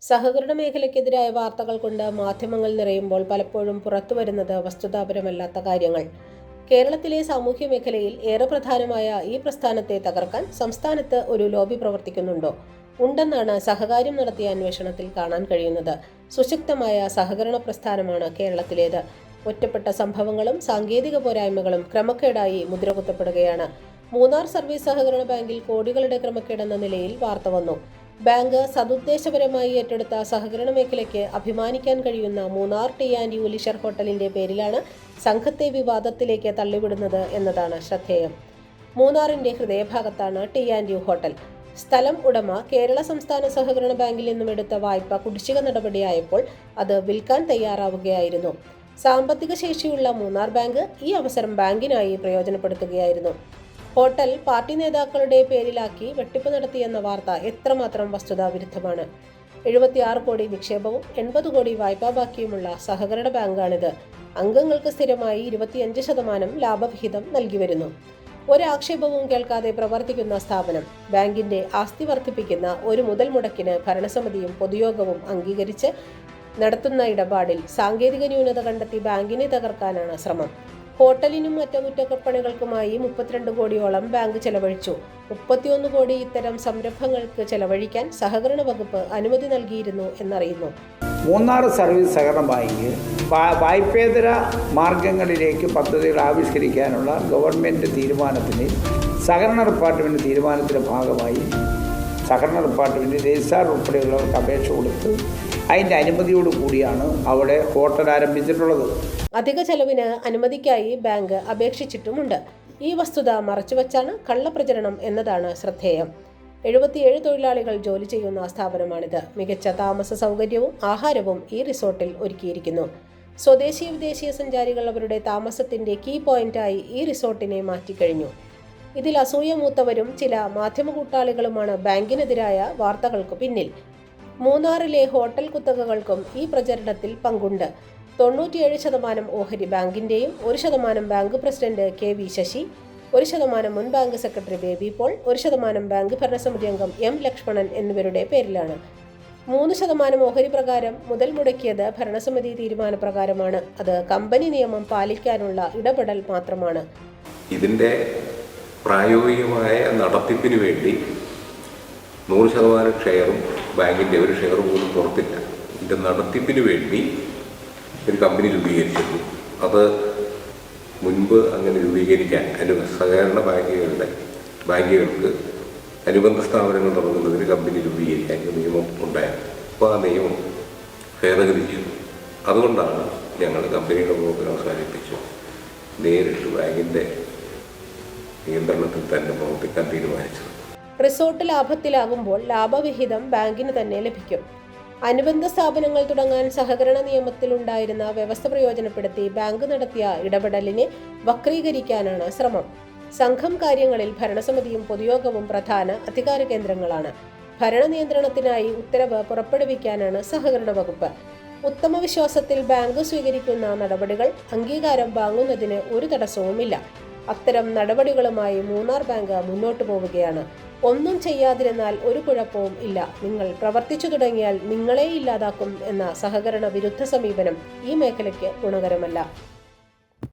സഹകരണ മേഖലയ്ക്കെതിരായ വാർത്തകൾ കൊണ്ട് മാധ്യമങ്ങൾ നിറയുമ്പോൾ പലപ്പോഴും പുറത്തു വരുന്നത് വസ്തുതാപരമല്ലാത്ത കാര്യങ്ങൾ. കേരളത്തിലെ സാമൂഹ്യ മേഖലയിൽ ഏറെ പ്രധാനമായ ഈ പ്രസ്ഥാനത്തെ തകർക്കാൻ സംസ്ഥാനത്ത് ഒരു ലോബി പ്രവർത്തിക്കുന്നുണ്ടോ? ഉണ്ടെന്നാണ് സഹകാര്യം നടത്തിയ അന്വേഷണത്തിൽ കാണാൻ കഴിയുന്നത്. സുശക്തമായ സഹകരണ പ്രസ്ഥാനമാണ് കേരളത്തിലേത്. ഒറ്റപ്പെട്ട സംഭവങ്ങളും സാങ്കേതിക പോരായ്മകളും ക്രമക്കേടായി മുദ്രകുത്തപ്പെടുകയാണ്. മൂന്നാർ സർവീസ് സഹകരണ ബാങ്കിൽ കോടികളുടെ ക്രമക്കേടെന്ന നിലയിൽ വാർത്ത വന്നു. ബാങ്ക് സതുദ്ദേശപരമായി ഏറ്റെടുത്ത സഹകരണ മേഖലയ്ക്ക് അഭിമാനിക്കാൻ കഴിയുന്ന മൂന്നാർ ടി ആൻഡ് യുലിഷർ ഹോട്ടലിന്റെ പേരിലാണ് സംഘത്തെ വിവാദത്തിലേക്ക് തള്ളിവിടുന്നത് എന്നതാണ് ശ്രദ്ധേയം. മൂന്നാറിന്റെ ഹൃദയഭാഗത്താണ് ടി ആൻഡ് യു ഹോട്ടൽ. സ്ഥലം ഉടമ കേരള സംസ്ഥാന സഹകരണ ബാങ്കിൽ നിന്നും എടുത്ത വായ്പ കുടിശ്ശിക നടപടിയായപ്പോൾ അത് വിൽക്കാൻ തയ്യാറാവുകയായിരുന്നു. സാമ്പത്തിക ശേഷിയുള്ള മൂന്നാർ ബാങ്ക് ഈ അവസരം ബാങ്കിനായി പ്രയോജനപ്പെടുത്തുകയായിരുന്നു. ഹോട്ടൽ പാർട്ടി നേതാക്കളുടെ പേരിലാക്കി വെട്ടിപ്പ് നടത്തിയെന്ന വാർത്ത എത്രമാത്രം വസ്തുതാവിരുദ്ധമാണ്. എഴുപത്തിയാറ് കോടി നിക്ഷേപവും എൺപത് കോടി വായ്പാ ബാക്കിയുമുള്ള സഹകരണ ബാങ്കാണിത്. അംഗങ്ങൾക്ക് സ്ഥിരമായി ഇരുപത്തിയഞ്ച് ശതമാനം ലാഭവിഹിതം നൽകി വരുന്നു. ഒരാക്ഷേപവും കേൾക്കാതെ പ്രവർത്തിക്കുന്ന സ്ഥാപനം ബാങ്കിന്റെ ആസ്തി വർദ്ധിപ്പിക്കുന്ന ഒരു മുതൽ മുടക്കിന് ഭരണസമിതിയും പൊതുയോഗവും അംഗീകരിച്ച് നടത്തുന്ന ഇടപാടിൽ സാങ്കേതിക ന്യൂനത കണ്ടെത്തി ബാങ്കിനെ തകർക്കാനാണ് ശ്രമം. ഹോട്ടലിനും അറ്റകുറ്റപ്പണികൾക്കുമായി മുപ്പത്തിരണ്ട് കോടിയോളം ബാങ്ക് ചെലവഴിച്ചു. മുപ്പത്തിയൊന്ന് കോടി ഇത്തരം സംരംഭങ്ങൾക്ക് ചെലവഴിക്കാൻ സഹകരണ വകുപ്പ് അനുമതി നൽകിയിരുന്നു എന്നറിയുന്നു. മൂന്നാർ സർവീസ് സഹകരണ ബാങ്ക് വായ്പേതര മാർഗങ്ങളിലേക്ക് പദ്ധതികൾ ആവിഷ്കരിക്കാനുള്ള ഗവൺമെന്റ് തീരുമാനത്തിന് സഹകരണ ഡിപ്പാർട്ട്മെന്റ് തീരുമാനത്തിന്റെ ഭാഗമായി സഹകരണ ഡിപ്പാർട്ട്മെന്റ് രജിസ്ട്രാർ ഉൾപ്പെടെയുള്ളവർക്ക് അപേക്ഷ കൊടുത്ത് അതിന്റെ അനുമതിയോട് കൂടിയാണ് അവിടെ ഹോട്ടൽ ആരംഭിച്ചിട്ടുള്ളത്. അധിക ചെലവിന് അനുമതിക്കായി ബാങ്ക് അപേക്ഷിച്ചിട്ടുമുണ്ട്. ഈ വസ്തുത മറച്ചുവെച്ചാണ് കള്ളപ്രചരണം എന്നതാണ് ശ്രദ്ധേയം. എഴുപത്തിയേഴ് തൊഴിലാളികൾ ജോലി ചെയ്യുന്ന സ്ഥാപനമാണിത്. മികച്ച താമസ സൗകര്യവും ആഹാരവും ഈ റിസോർട്ടിൽ ഒരുക്കിയിരിക്കുന്നു. സ്വദേശി വിദേശീയ സഞ്ചാരികൾ അവരുടെ താമസത്തിന്റെ കീ പോയിന്റായി ഈ റിസോർട്ടിനെ മാറ്റിക്കഴിഞ്ഞു. ഇതിൽ അസൂയ മൂത്തവരും ചില മാധ്യമ കൂട്ടാളികളുമാണ് ബാങ്കിനെതിരായ വാർത്തകൾക്ക് പിന്നിൽ. മൂന്നാറിലെ ഹോട്ടൽ കുത്തകകൾക്കും ഈ പ്രചരണത്തിൽ പങ്കുണ്ട്. തൊണ്ണൂറ്റിയേഴ് ശതമാനം ഓഹരി ബാങ്കിന്റെയും ഒരു ശതമാനം bank president K V Sasi ഒരു ശതമാനം മുൻ ബാങ്ക് സെക്രട്ടറി ബേബി പോൾ ഒരു ശതമാനം ബാങ്ക് ഭരണസമിതി അംഗം എം ലക്ഷ്മണൻ എന്നിവരുടെ പേരിലാണ്. മൂന്ന് ശതമാനം ഓഹരി പ്രകാരം മുതൽ മുടക്കിയത് ഭരണസമിതി തീരുമാനപ്രകാരമാണ് അത് കമ്പനി നിയമം പാലിക്കാനുള്ള ഇടപെടൽ മാത്രമാണ്. ഇതിന്റെ പ്രായോഗികമായ നടത്തിപ്പിന് വേണ്ടി നൂറ് ശതമാനം ഷെയറും ബാങ്കിന്റെ ഒരു ഷെയർ പോലും പുറത്തില്ല. ഇതിന്റെ നടത്തിപ്പിന് വേണ്ടി ഒരു കമ്പനി രൂപീകരിച്ചിരുന്നു. അത് മുൻപ് അങ്ങനെ രൂപീകരിക്കാൻ അനു സഹകരണ ബാങ്കുകളുടെ ബാങ്കുകൾക്ക് അനുബന്ധ സ്ഥാപനങ്ങൾ തുടങ്ങുന്നതിന് കമ്പനി രൂപീകരിക്കാൻ നിയമം ഉണ്ടായിരുന്നു. അപ്പോൾ ആ നിയമം ഭേദഗതി ചെയ്തു. അതുകൊണ്ടാണ് ഞങ്ങൾ കമ്പനിയുടെ പ്രവർത്തനം അവസാനിപ്പിച്ചു. നേരിട്ട് ബാങ്കിന്റെ നിയന്ത്രണത്തിൽ തന്നെ പ്രവർത്തിക്കാൻ തീരുമാനിച്ചത്. റിസോർട്ട് ലാഭത്തിലാകുമ്പോൾ ലാഭവിഹിതം ബാങ്കിന് തന്നെ ലഭിക്കും. അനുബന്ധ സ്ഥാപനങ്ങൾ തുടങ്ങാൻ സഹകരണ നിയമത്തിലുണ്ടായിരുന്ന വ്യവസ്ഥ പ്രയോജനപ്പെടുത്തി ബാങ്ക് നടത്തിയ ഇടപെടലിനെ വക്രീകരിക്കാനാണ് ശ്രമം. സംഘം കാര്യങ്ങളിൽ ഭരണസമിതിയും പൊതുയോഗവും പ്രധാന അധികാര കേന്ദ്രങ്ങളാണ്. ഭരണ നിയന്ത്രണത്തിനായി ഉത്തരവ് പുറപ്പെടുവിക്കാനാണ് സഹകരണ വകുപ്പ്. ഉത്തമ വിശ്വാസത്തിൽ ബാങ്ക് സ്വീകരിക്കുന്ന നടപടികൾ അംഗീകാരം വാങ്ങുന്നതിന് ഒരു തടസ്സവുമില്ല. അത്തരം നടപടികളുമായി മൂന്നാർ ബാങ്ക് മുന്നോട്ടു പോവുകയാണ്. ഒന്നും ചെയ്യാതിരുന്നാൽ ഒരു കുഴപ്പവും ഇല്ല. നിങ്ങൾ പ്രവർത്തിച്ചു തുടങ്ങിയാൽ നിങ്ങളെ ഇല്ലാതാക്കും എന്ന സഹകരണ വിരുദ്ധ സമീപനം ഈ മേഖലയ്ക്ക് ഗുണകരമല്ല.